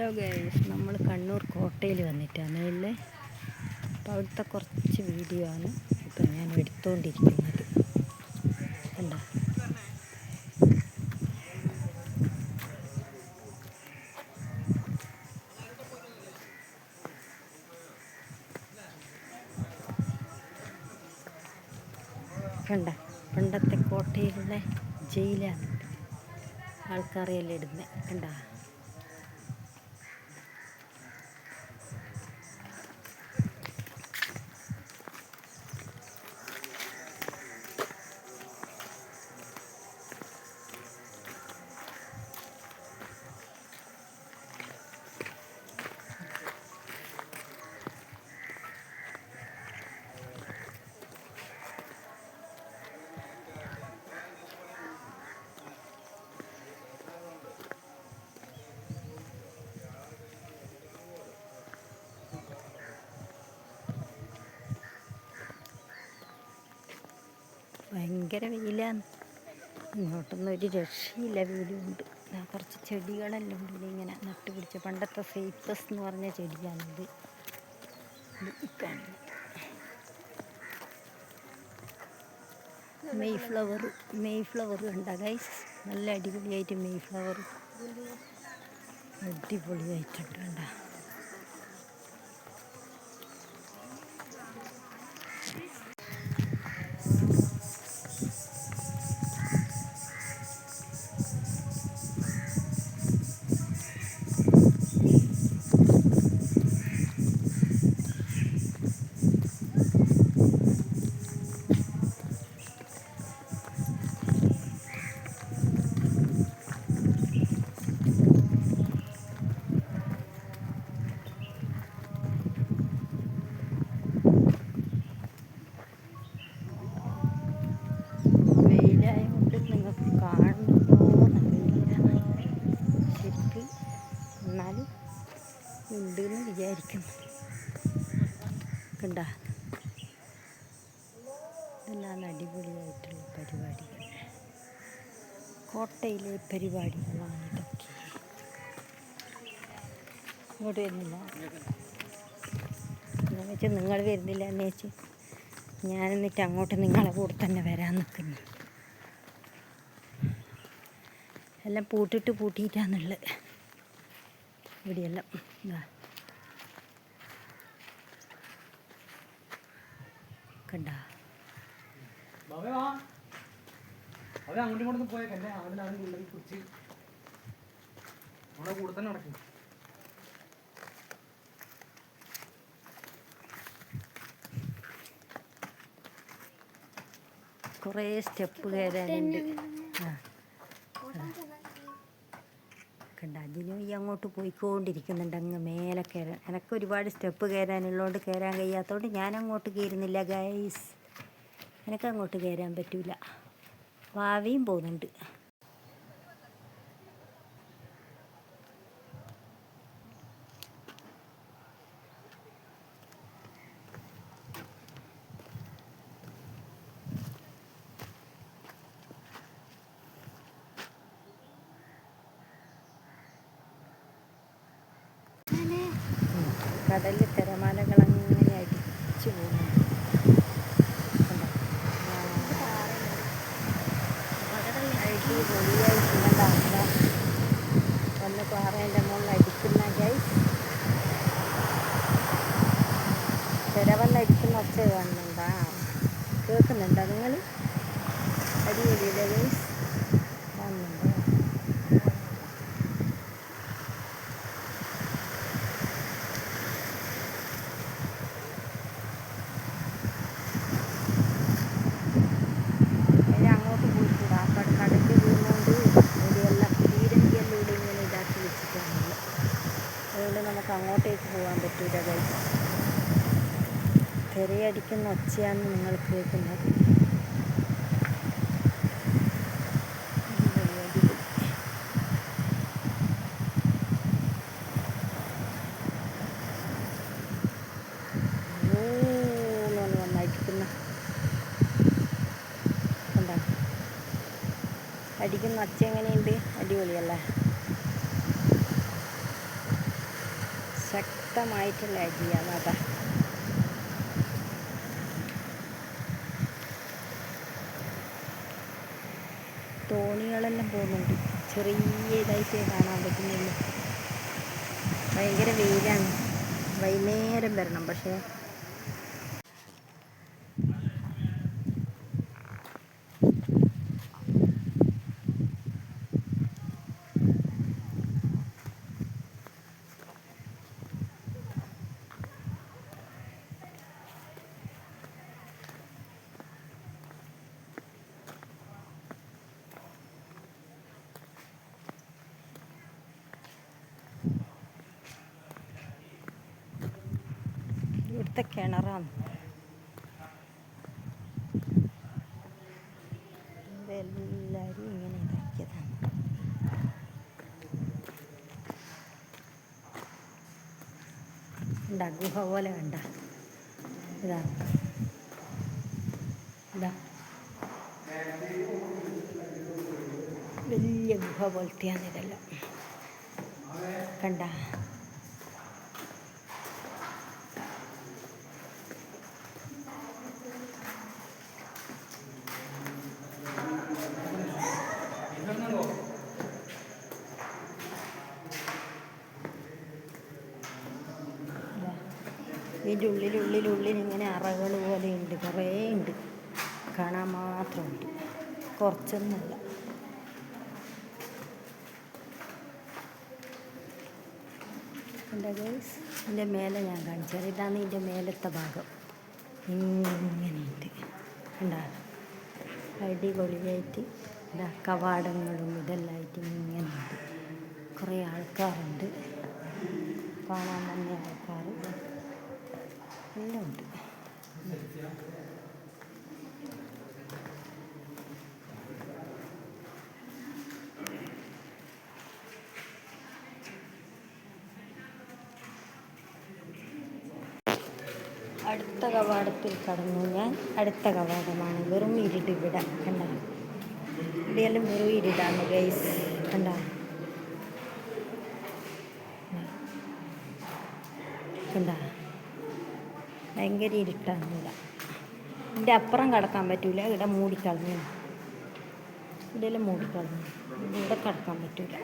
Hello guys നമ്മൾ കണ്ണൂർ കോട്ടയിൽ വന്നിട്ടാണ്. ഉള്ളത് അപ്പോൾ അവിടുത്തെ കുറച്ച് വീഡിയോ ആണ് ഇപ്പം ഞാൻ എടുത്തുകൊണ്ടിരിക്കുന്നത് കണ്ട? കണ്ട? പണ്ടത്തെ കോട്ടയിലുള്ള ജയിലാണ് ആൾക്കാരെല്ലാം ഇടുന്നത് കണ്ട? ഭയങ്കര വെയിലാണ്. ഇങ്ങോട്ടൊന്നും ഒരു രക്ഷയില്ല വെയിലുണ്ട് കുറച്ച് ചെടികളെല്ലാം ഉണ്ട് ഇങ്ങനെ നട്ടുപിടിച്ച പണ്ടത്തെ സേപ്പസ് എന്ന് പറഞ്ഞ ചെടിയാണിത് മെയ് ഫ്ലവർ മെയ് ഫ്ലവർ കണ്ട? ഗൈസ് നല്ല അടിപൊളിയായിട്ട് മെയ് ഫ്ലവർ അടിപൊളിയായിട്ടുണ്ട് കണ്ട. കോട്ടയിലെ പരിപാടികളാണ് ഇതൊക്കെ. ഇങ്ങോട്ട് വരുന്നില്ല. എന്ന് വെച്ചാൽ നിങ്ങൾ വരുന്നില്ല എന്ന് വെച്ച് ഞാൻ എന്നിട്ട് അങ്ങോട്ട് നിങ്ങളെ കൂടെ തന്നെ വരാൻ നിൽക്കുന്നു. എല്ലാം പൂട്ടിട്ട് പൂട്ടിയിട്ടാന്നുള്ളത് ഇവിടെയെല്ലാം. കണ്ട? അവൻ അങ്ങോട്ടും ഇങ്ങോട്ടും ഉള്ളിൽ കുറിച്ച് നമ്മളെ കൂടെ തന്നെ നടക്കും. കുറേ സ്റ്റെപ്പ് കയറാനുണ്ട് ആ. കണ്ട അതിനും ഈ അങ്ങോട്ട് പോയിക്കൊണ്ടിരിക്കുന്നുണ്ട് അങ്ങ് മേലെ കയറാൻ എനക്ക് ഒരുപാട് സ്റ്റെപ്പ് കയറാനുള്ളതുകൊണ്ട് കയറാൻ കഴിയാത്തതുകൊണ്ട് ഞാൻ അങ്ങോട്ട് കയറുന്നില്ല ഗൈസ് എനിക്ക് അങ്ങോട്ട് കയറാൻ പറ്റൂല. ഭാവിയും പോകുന്നുണ്ട്. കടലിൽ തിരമാലകൾ അങ്ങനെ അടിച്ചു പോകുന്നുണ്ട് കണ്ടോ? കേൾക്കുന്നുണ്ടോ നിങ്ങൾ? അടിപൊളിയില്ലേ ഗൈസ് കാണുന്നുണ്ടോ അതിന് അങ്ങോട്ട് പോയിട്ടില്ല ആ കട കടലിൽ വീണുകൊണ്ട് ഇവിടെയെല്ലാം തീരങ്കിയെല്ലാം ഇവിടെ ഇങ്ങനെ ഇതാക്കി വെച്ചിട്ടാണുള്ളത് അതുകൊണ്ട് നമുക്ക് അങ്ങോട്ടേക്ക് പോകാൻ പറ്റൂല കഴിച്ച് തിരയടിക്കുന്ന ഒച്ചയാണ് നിങ്ങൾ കേൾക്കുന്നത്. അടിക്കുന്ന അച്ച എങ്ങനെയുണ്ട്? അടിപൊളിയല്ലേ? ശക്തമായിട്ടുള്ള അടിയാണ് അതാ. തോണികളെല്ലാം പോകുന്നുണ്ട്. ചെറിയ ഇതായിട്ടേ കാണാൻ പറ്റുന്നുള്ളൂ. ഭയങ്കര വെയിലാണ്. വൈകുന്നേരം വരണം. പക്ഷേ ഇവിടുത്തെ കിണറാണ്. ഇതെല്ലാവരും ഇങ്ങനെ ഇതാക്കിയതാണ്. ഉണ്ടാ ഗുഹ പോലെ വേണ്ട ഇതാ. ഇതാ. വലിയ ഗുഹ പോലത്തെയാണ് ഇതെല്ലാം. കണ്ട. ഇതിന്റെ ഉള്ളിൽ ഉള്ളിൽ ഉള്ളിൽ ഇങ്ങനെ അറകൾ പോലെ ഉണ്ട് കുറേ ഉണ്ട്. കാണാൻ മാത്രമുണ്ട്. കുറച്ചൊന്നുമില്ല. എന്റെ ഗൈസ്? ഇതിന്റെ മേലെ ഞാൻ കാണിച്ചത് ഇതാണ് ഇതിന്റെ മേലത്തെ ഭാഗം. ഇങ്ങനെയുണ്ട്. ഉണ്ടാകും അടിപൊളിയായിട്ട് എന്താ കവാടങ്ങളും ഇതെല്ലാമായിട്ട് ഇങ്ങനെയുണ്ട്. കുറേ ആൾക്കാരുണ്ട്. കാണാൻ തന്നെ ആൾക്കാർ. എല്ലാം അടുത്ത കവാടത്തിൽ കടന്നു ഞാൻ. അടുത്ത കവാടമാണ്. വെറും ഇരുട്ട് ഇവിടെ കണ്ട? ഇവിടെയെല്ലാം വെറും ഇരുടാണ് ഗൈസ് കണ്ട? കണ്ട? ഭയങ്കര ഇരുട്ടാണ് ഇവിടെ ഇതിന്റെ അപ്പുറം കടക്കാൻ പറ്റൂല ഇവിടെ മൂടിക്കളഞ്ഞു. ഇവിടെയെല്ലാം മൂടിക്കളഞ്ഞു. ഇവിടെ കടക്കാൻ പറ്റൂല.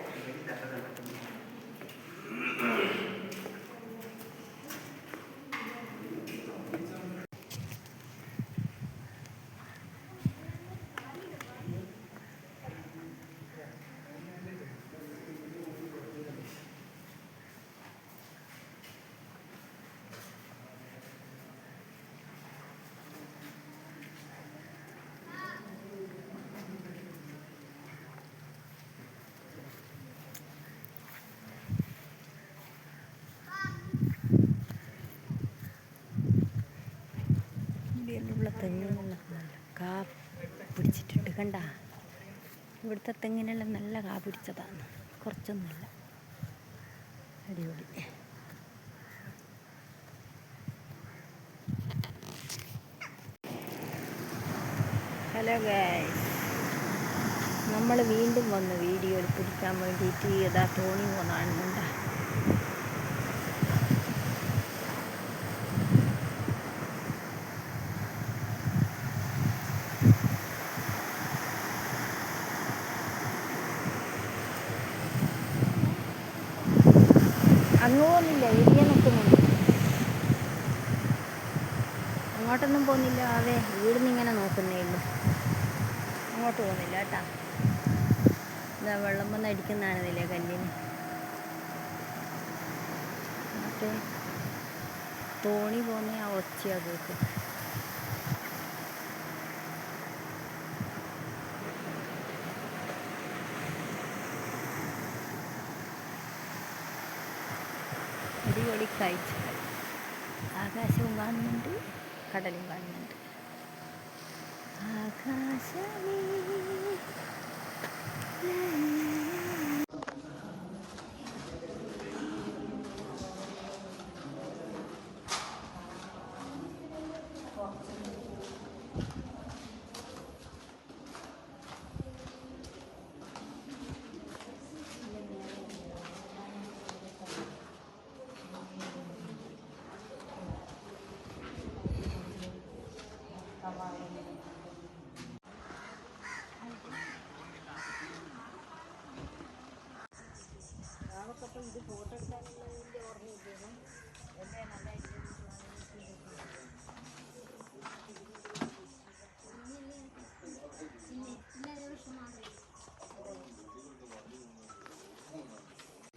തെങ്ങിനുള്ള കാ പിടിച്ചിട്ടുണ്ട് കണ്ട? ഇവിടുത്തെ തെങ്ങിനെല്ലാം നല്ല കാ പിടിച്ചതാണ്. കുറച്ചൊന്നുമില്ല. അടിപൊളി. ഹലോ ഗൈസ് നമ്മൾ വീണ്ടും വന്ന് വീഡിയോയിൽ പിടിക്കാൻ വേണ്ടിയിട്ട് യഥാ തോണി പോകുന്നതാണെന്നുണ്ടാ അങ്ങ് പോകുന്നില്ല ഇരിയ നിൽക്കുന്നുണ്ട് അങ്ങോട്ടൊന്നും പോകുന്നില്ല. അതെ ഇവിടുന്ന് ഇങ്ങനെ നോക്കുന്നേ ഉള്ളൂ. അങ്ങോട്ട് പോകുന്നില്ല കേട്ടാ. ഇതാ വെള്ളം വന്ന് അടിക്കുന്നതാണെന്നില്ലേ കല്ലിന്. മറ്റേ തോണി പോകുന്ന ആ ഒച്ചയാ അടിപൊളി കഴിച്ചു ആകാശവും കാണുന്നുണ്ട്. കടലും കാണുന്നുണ്ട് ആകാശമേ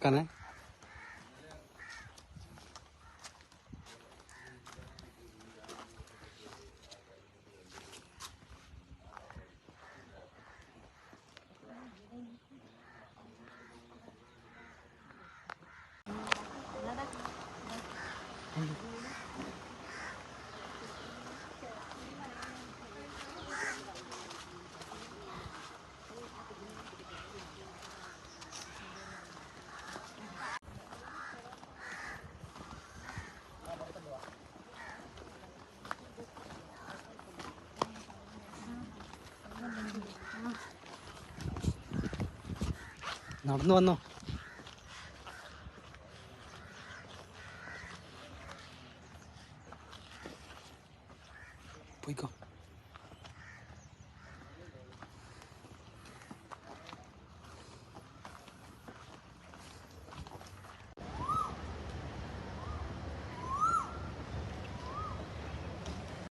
干杯 നടന്നു വന്നോ. പോയിക്കോ.